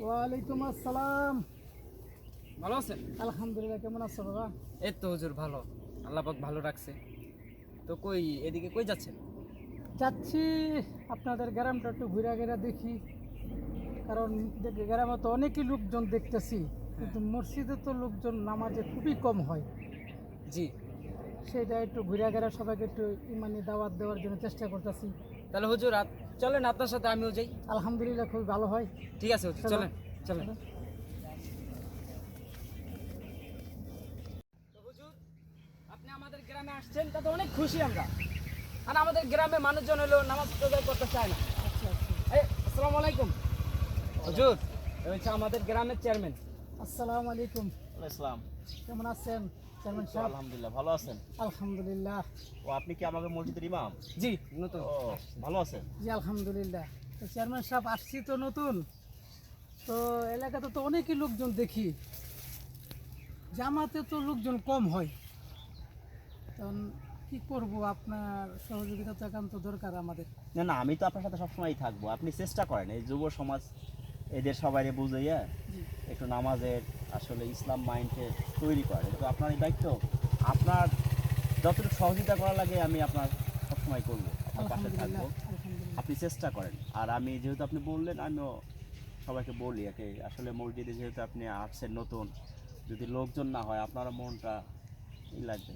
ওয়ালাইকুম আসসালাম। ভালো আছেন? আলহামদুলিল্লাহ কেমন আছো বাবা? এই তো হুজুর ভালো। আল্লাহ পাক ভালো রাখছে। তো কই এদিকে কই যাচ্ছেন? যাচ্ছি আপনাদের গ্রামটা একটু ঘুরে ঘেরা দেখি। কারণ দেখ- গ্রামে তো অনেকই লোকজন দেখতেছি কিন্তু মসজিদে তো লোকজন নামাজে খুবই কম হয়। জি। সেটা একটু ঘুরে ঘেরা সবাইকে একটু ইমানি দাওয়াত দেওয়ার জন্য চেষ্টা করতেছি। তাহলে হুজুর চলেন আপনার সাথে আমিও যাই। আলহামদুলিল্লাহ খুবই ভালো হয়। ঠিক আছে চলেন চলেন। আপনি আমাদের গ্রামে আসছেন তাতে অনেক খুশি আমরা। আর আমাদের গ্রামে মানুষজন হলো নামাজ আদায় করতে চায় না। আচ্ছা আচ্ছা। এই আসসালামু আলাইকুম। হুজুর এই হচ্ছে আমাদের গ্রামের চেয়ারম্যান। আসসালামু আলাইকুম। ইসলাম কেমন আছেন? চেয়ারম্যান সাহেব আলহামদুলিল্লাহ ভালো আছেন? আলহামদুলিল্লাহ। ও আপনি কি আমাকে মসজিদের ইমাম? জি নতুন। ও ভালো আছেন? জি আলহামদুলিল্লাহ। চেয়ারম্যান সাহেব আসছি তো নতুন। তো এলাকাতে তো অনেকই লোকজন দেখি। জামাতে তো লোকজন কম হয়। তখন কি করব? আপনার সহযোগিতা তো একান্ত দরকার আমাদের। না না আমি তো আপনার সাথে সবসময়ই থাকব। আপনি চেষ্টা করেন এই যুব সমাজ এদের সবাইকে বুঝাইয়া জি। একটু নামাজের আসলে ইসলাম মাইন্ডে তৈরি করে। এটা তো আপনারই দায়িত্ব আপনার যতটুকু সহযোগিতা করা লাগে আমি আপনার সবসময় করব আপনার পাশে থাকব। আপনি চেষ্টা করেন। আর আমি যেহেতু আপনি বললেন আমিও সবাইকে বলি একে আসলে মসজিদে যেহেতু আপনি আসছেন নতুন যদি লোকজন না হয় আপনারও মনটা ই লাগবে।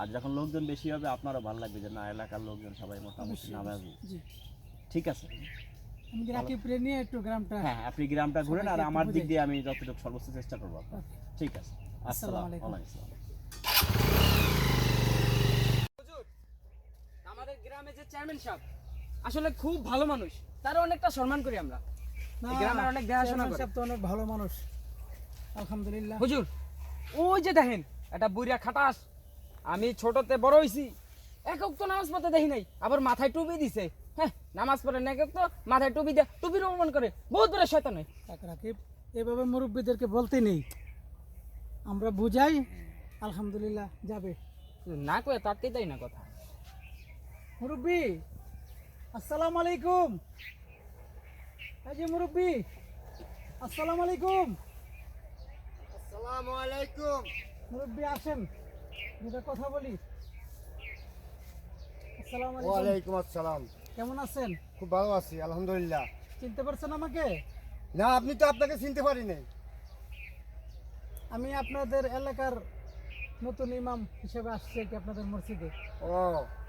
আর যখন লোকজন বেশি হবে আপনারও ভালো লাগবে যে না এলাকার লোকজন সবাই মোটামুটি নামাজি। ঠিক আছে? একটু গ্রামটা হ্যাঁ আপনি গ্রামটা ঘুরেন আর আমার দিক দিয়ে আমি যতটুকু সর্বোচ্চ চেষ্টা করব। ঠিক আছে। আসসালামু আলাইকুম। ওয়ালাইকুম আসসালাম হুজুর আমাদের গ্রামে যে চেয়ারম্যান সাহেব আসলে খুব ভালো মানুষ। তার অনেকটা সম্মান করি আমরা। গ্রামের অনেক দেখাশোনা করে। তো অনেক ভালো মানুষ। আলহামদুলিল্লাহ। হুজুর ওই যে দেখেন একটা বুড়িয়া খাটাস। আমি ছোটতে বড় হইছি। একক তো নামাজ পড়তে দেখি নাই আবার মাথায় টুপি দিছে। হ্যাঁ নামাজ পড়ে না তো মাথায় টুপি দেয় টুপির অপমান করে বহুত বড় শয়তান হয়। রাকিব এভাবে মুরব্বীদেরকে বলতে নেই। আমরা বুঝাই আলহামদুলিল্লাহ যাবে। না কয়ে তাতেই তাই না কথা। মুরব্বী আসসালামু আলাইকুম। এই যে মুরব্বী আসসালামু আলাইকুম। আসসালামু আলাইকুম। মুরব্বী আসেন। দুটা কথা বলি। আসসালামু আলাইকুম। আসসালাম। কেমন আছেন? খুব ভালো আছি আলহামদুলিল্লাহ। চিনতে পারছেন আমাকে? না আপনি তো আপনাকে চিনতে পারি নাই। আমি আপনাদের এলাকার নতুন ইমাম হিসেবে আসছি কি আপনাদের মসজিদে। ও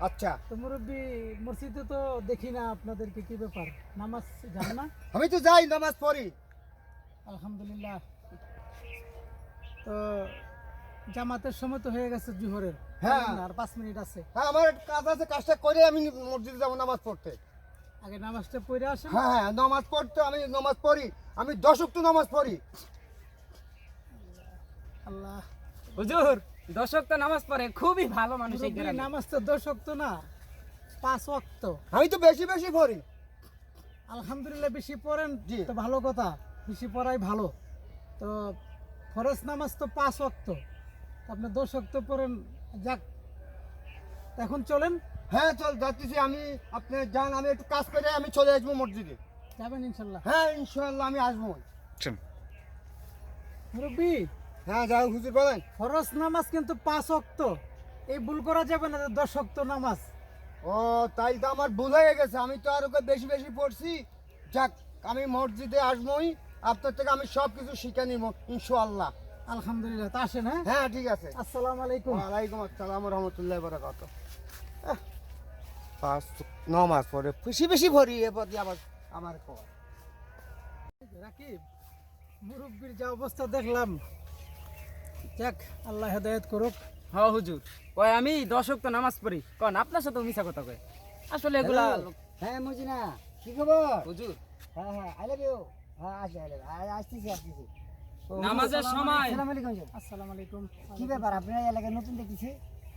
আচ্ছা। তো মুরব্বী মসজিদে তো দেখি না আপনাদেরকে কি ব্যাপার? নামাজ জান না? আমি তো যাই নামাজ পড়ি। আলহামদুলিল্লাহ। তো জামাতের সময় তো হয়ে গেছে জুহরের। হ্যাঁ। আর পাঁচ মিনিট আছে। হ্যাঁ আমার কাজ আছে কাজটা করে আমি মসজিদে যাব নামাজ পড়তে। আগে নামাজটা পড়ে আসেন। হ্যাঁ হ্যাঁ নামাজ পড়তে আমি নামাজ পড়ি। আমি দশক তো নামাজ পড়ি। আল্লাহ। হুজুর দর্শক তো নামাজ পড়ে খুবই ভালো মানুষ নামাজ তো দশক তো না পাঁচ ওয়াক্ত আমি তো বেশি বেশি পড়ি। আলহামদুলিল্লাহ বেশি পড়েন জি। তো ভালো কথা বেশি পড়াই ভালো। তো ফরজ নামাজ তো পাঁচ ওয়াক্ত আপনি দশ ওয়াক্ত পড়েন যাক। এখন চলেন। হ্যাঁ চল যাচ্ছি আমি। আপনি যান আমি একটু কাজ করে আমি চলে আসব মসজিদে। যাবেন ইনশাল্লাহ। হ্যাঁ ইনশাল্লাহ আমি আসব। মুরব্বী। হ্যাঁ যাও হুজুর বলেন। ফরজ নামাজ কিন্তু পাঁচ ওয়াক্ত। এই ভুল করা যাবে না দশ ওয়াক্ত নামাজ। ও তাই তো আমার ভুল হয়ে গেছে। আমি তো আরও বেশি বেশি পড়ছি। যাক আমি মসজিদে আসবোই। আপনার থেকে আমি সব কিছু শিখে নিব ইনশাআল্লাহ আলহামদুলিল্লাহ তা আসেন হ্যাঁ? হ্যাঁ ঠিক আছে। আসসালামু আলাইকুম। ওয়ালাইকুম আসসালাম রহমতুল্লাহ বরাকাত পাঁচ নমাজ পরে বেশি বেশি ভরি এবার দিয়ে আবার আমার রাকিব মুরব্বীর যা অবস্থা দেখলাম। যাক আল্লাহ হেদায়ত করুক। হ হুজুর। কয় আমি দর্শক তো নামাজ পড়ি। কন আপনার সাথে মিশা কথা কয়। আসলে এগুলা হ্যাঁ মজিনা কি খবর? হুজুর। হ্যাঁ হ্যাঁ আই লাভ ইউ। হ্যাঁ আসি আই লাভ আসতেছি আসতেছি। নামাজের সময়। আসসালামু আলাইকুম আসসালামু আলাইকুম। কি ব্যাপার? আপনার এলাকায় নতুন দেখতেছি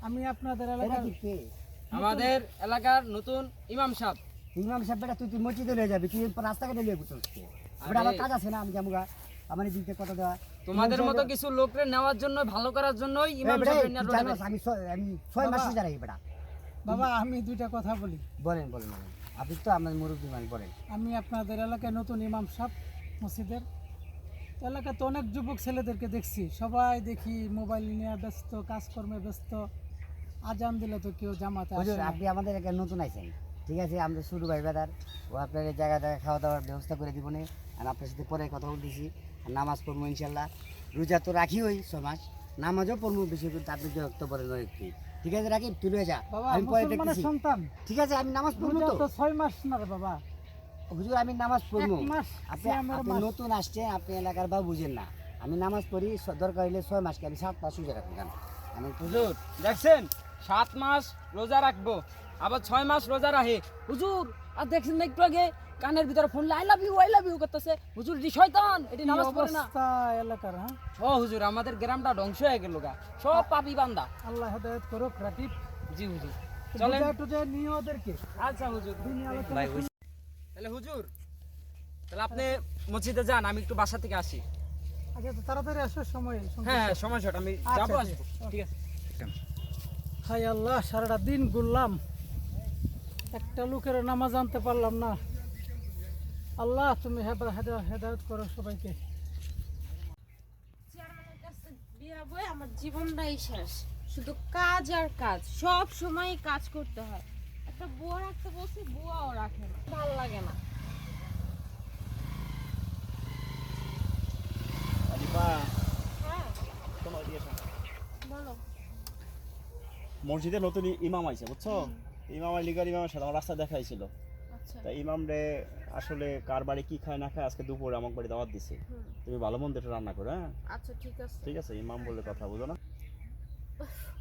আমি আপনাদের এলাকার আমাদের এলাকার নতুন ইমাম সাহেব। ইমাম সাহেব বেটা তুই তুই মসজিদে লয়ে যাবি? তুই রাস্তাঘাটে লিয়ে বুঝছিস বেটা আমার কাজ আছে না আমি যাব আমার কথা দেওয়া? তোমাদের মতো কিছু লোকরে নেওয়ার জন্য ভালো করার জন্যই ইমাম সাহেব আমি আমি ছয় মাস বেটা। বাবা আমি দুইটা কথা বলি। বলেন বলেন আপনি তো আপনার মুরব্বী মান বলেন। আমি আপনাদের এলাকায় নতুন ইমাম সাহেব মসজিদের এলাকাতে অনেক যুবক ছেলেদেরকে দেখছি। সবাই দেখি মোবাইল নিয়ে ব্যস্ত কাজকর্মে ব্যস্ত। আজান দিলে তো কেউ জামাতে হুজুর আপনি আমাদের এখানে নতুন আইছেন। ঠিক আছে আমরা শুরু ভাই বেদার ও আপনার এই জায়গা জায়গা খাওয়া দাওয়ার ব্যবস্থা করে দিব না। আর আপনার সাথে পরে কথা বলতেছি। আর নামাজ পড়ব ইনশাল্লাহ রোজা তো রাখি ওই ছ মাস। নামাজও পড়ব বেশি করে আপনি বিরক্ত করেন একটু। ঠিক আছে রাখি তুই রয়ে যা আমি পরে দেখতেছি। ঠিক আছে আমি নামাজ পড়ব তো। তো ছয় মাস না রে বাবা। হুজুর আমি নামাজ পড়ব। আপনি। নতুন আসছেন আপনি এলাকার বা বুঝেন না। আমি নামাজ পড়ি দরকার হইলে ছয় মাসকে আমি সাত মাস রোজা রাখব কেন আমি হুজুর দেখছেন? সাত মাস রোজা রাখব আবার ছয় মাস রোজা রাখে। হুজুর আর দেখছেন না একটু আগে কানের ভিতরে phone I love you I love you করতেছে। হুজুর এটি শয়তান এটি নামাজ পড়ে না। অবস্থা এলাকার হ্যাঁ? ও হুজুর আমাদের গ্রামটা ধ্বংস হয়ে গেল গা। সব পাপি বান্দা। আল্লাহ হেদায়ত করুক রাকিব। জি হুজুর। চলেন। চলেন একটু যে নিয়ে ওদেরকে আচ্ছা হুজুর দিনে আলোচনা ভাই, শুরু- তাহলে হুজুর তাহলে আপনি মসজিদে যান আমি একটু বাসা থেকে আসি। আচ্ছা তো তাড়াতাড়ি আসো সময় হ্যাঁ সময় শর্ট আমি আচ্ছা, যাব আসব ঠিক আছে। হাই আল্লাহ সারাটা দিন ঘুরলাম। একটা লোকের নামাজ আনতে পারলাম না। আল্লাহ তুমি হেদা হেদা হেদায়ত করো সবাইকে। বিয়া বই আমার জীবনটাই শেষ। শুধু কাজ আর কাজ সব সময় কাজ করতে হয়। একটা বুয়া রাখতে বলছি বুয়াও রাখে না ভালো লাগে না। হ্যাঁ। মসজিদে নতুন ইমাম আইছে বুঝছ? ইমাম আর লিগার ইমামের সাথে আমার রাস্তা দেখাইছিল। আচ্ছা। তা ইমাম রে আসলে কার বাড়ি কি খায় না খায় আজকে দুপুরে আমার বাড়ি দাওয়াত দিছে। তুমি ভালো মন্দ একটু রান্না করো হ্যাঁ? আচ্ছা ঠিক আছে। ঠিক আছে ইমাম বলে কথা বুঝো না?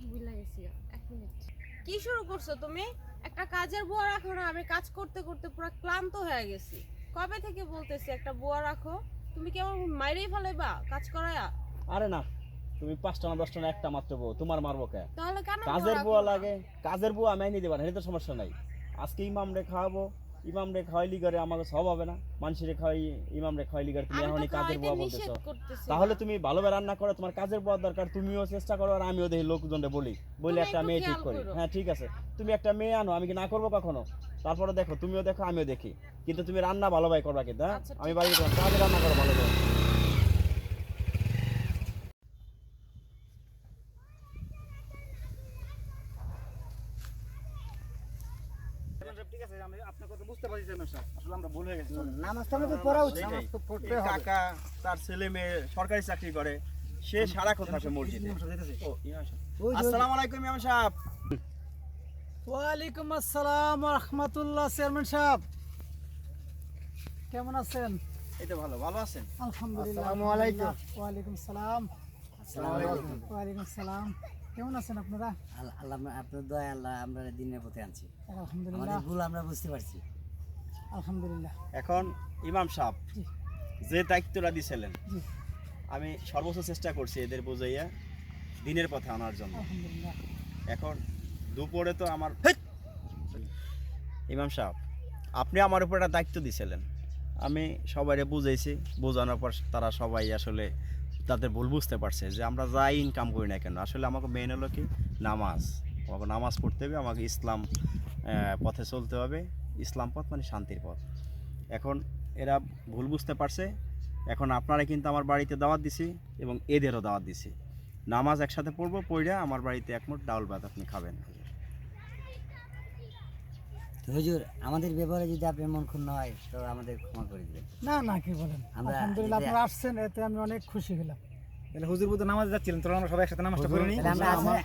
ভুলে গেছি এক মিনিট। কি শুরু করছ তুমি? একটা কাজের বুয়া রাখো না আমি কাজ করতে করতে পুরো ক্লান্ত হয়ে গেছি। কবে থেকে বলতেছি একটা বুয়া রাখো? তুমি কি আমার মাইরেই ফেলাইবা কাজ করায়া? আরে না তুমি পাঁচটা না দশটা না একটা মাত্র বউ তোমার মারবো কে? তাহলে কেন কাজের বোয়া লাগে কাজের বুয়া আমি নিতে পারি এটা তো সমস্যা নাই। আজকেই মামরে খাওয়াবো ইমাম রে খাওয়াইলি করে আমাকে সব হবে না। মানুষের খাওয়াই ইমাম রে খাওয়াইলি করে তুমি এখন কাজের বুয়া বলতেছো। তাহলে তুমি ভালোভাবে রান্না করো তোমার কাজের বুয়া দরকার তুমিও চেষ্টা করো আর আমিও দেখি লোকজনকে বলি। বলে একটা মেয়ে ঠিক করি। হ্যাঁ ঠিক আছে। তুমি একটা মেয়ে আনো আমি কি না করব কখনো? তারপরে দেখো তুমিও দেখো আমিও দেখি। কিন্তু তুমি রান্না ভালোভাবে করবা কিন্তু হ্যাঁ? আচ্ছা, আমি বাড়ি কাজের কাজে রান্না করো ভালোভাবে ঠিক আছে আমি আপনার কথা বুঝতে আসলে আমরা ভুল হয়ে গেছি নামাজ তো আমাদের পড়া উচিত। সেটাই। তো পড়তে হবে। কাকা তার ছেলে মেয়ে সরকারি চাকরি করে সে সারাক্ষণ থাকে মসজিদে। আসসালামু আলাইকুম ইমাম সাহেব। ওয়ালাইকুম আসসালাম রহমতুল্লাহ চেয়ারম্যান সাহেব। কেমন আছেন? এই তো ভালো ভালো আছেন? আলহামদুলিল্লাহ আসসালামু আলাইকুম। ওয়ালাইকুম সালাম। ওয়ালাইকুম সালাম। কেমন আছেন আপনারা? আল্লাহ আপনার দয়া আল্লাহ আমরা দিনের পথে আনছি। আলহামদুলিল্লাহ। আমাদের ভুল আমরা বুঝতে পারছি। আলহামদুলিল্লাহ। এখন ইমাম সাহেব যে দায়িত্বটা দিছিলেন জি। আমি সর্বোচ্চ চেষ্টা করছি এদের বুঝাইয়া দিনের পথে আনার জন্য। এখন দুপুরে তো আমার ইমাম সাহেব আপনি আমার উপর একটা দায়িত্ব দিছিলেন। আমি সবাইরে বুঝাইছি বোঝানোর পর তারা সবাই আসলে তাদের ভুল বুঝতে পারছে যে আমরা যাই ইনকাম করি না কেন। আসলে আমাকে মেন হলো কি? নামাজ। আমাকে নামাজ পড়তে হবে আমাকে ইসলাম পথে চলতে হবে। ইসলাম পথ মানে শান্তির পথ। এখন এরা ভুল বুঝতে পারছে। এখন আপনারা কিন্তু আমার বাড়িতে দাওয়াত দিছি এবং এদেরও দাওয়াত দিছি। নামাজ একসাথে পড়ব পড়িয়া আমার বাড়িতে এক মুঠ ডাউল ভাত আপনি খাবেন। হুজুর আমাদের ব্যাপারে যদি আপনার মন ক্ষুণ্ণ হয় তো আমাদের ক্ষমা করে দিবেন। না না কি বলেন? আলহামদুলিল্লাহ আপনারা আসছেন এতে আমি অনেক খুশি হলাম। তাহলে হুজুর বুদ্ধ নামাজ যাচ্ছিলেন তোরা আমরা সবাই একসাথে নামাজটা করে নিই। আমরা তাহলে।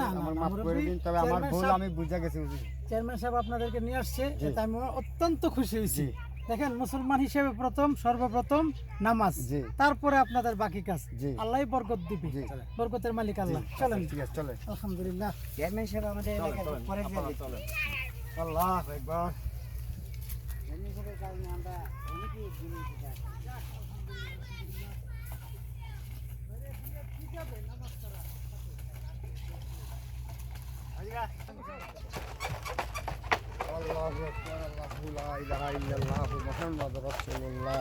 না, আমার মাফ করে দিন তবে আমার চেয়ারম্যান ভুল আমি বুঝে গেছি হুজুর। চেয়ারম্যান সাহেব আপনাদেরকে নিয়ে আসছে। আমি অত্যন্ত খুশি হয়েছি। দেখেন মুসলমান হিসেবে প্রথম সর্বপ্রথম নামাজ। তারপরে আপনাদের বাকি কাজ। আল্লাহ বরকত দিবে। বরকতের মালিক আল্লাহ। চলেন। ঠিক আছে চলে আলহামদুলিল্লাহ। চেয়ারম্যান সাহেব আমাদের পরে আল্লাহ একবার। আমরা অনেকেই الله أكبر الله لا إله إلا الله محمد رسول الله.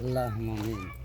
اللهم آمين.